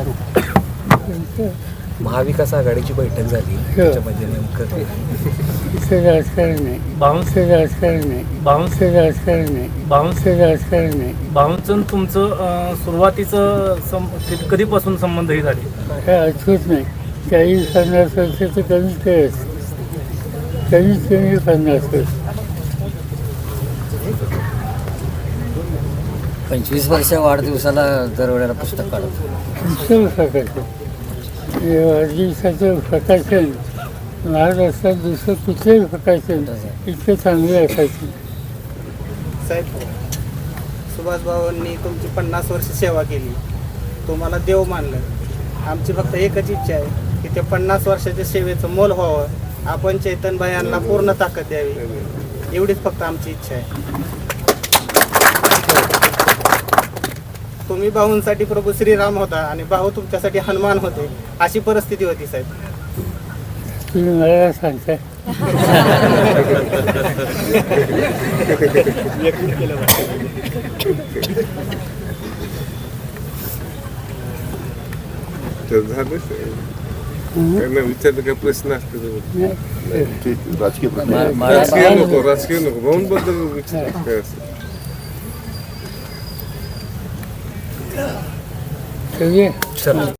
विचारू महाविकास आघाडीची बैठक झाली. त्याच्यामध्ये नेमकं राजकारण नाही. राजकारण नाही. राजकारण नाही. राजकारण नाही. तुमचं सुरुवातीचं कधीपासून संबंध हे झाले? काय आठवत नाही. चाळीस पन्नास वर्ष तर कमी पन्नास वर्ष. पंचवीस वर्ष वाढदिवसाला दरवेळेला पुस्तक काढतो प्रकाशन हे वाढदिवसाचं प्रकाशन महाराष्ट्रात दुसरं कुठलंही प्रकाशन इतकं चांगलं असायचं साहेब सुभाष भाऊंनी तुमची पन्नास वर्ष सेवा केली. तुम्हाला देव मानलं. आमची फक्त एकच इच्छा आहे की त्या पन्नास वर्षाच्या सेवेचं मोल व्हावं. आपण चैतनभाई यांना पूर्ण ताकद द्यावी. एवढीच फक्त आमची इच्छा आहे. तुम्ही भाऊंसाठी प्रभू श्रीराम होता आणि भाऊ तुमच्यासाठी हनुमान होते अशी परिस्थिती होती साहेब. तुम्ही मला सांगताय तर झालं त्यांना विचारलं काय प्रश्न असते मा- माळा- राजकीय नको राजकीय नको. भाऊन बद्दल विचार काय Thứ gì? Sườn.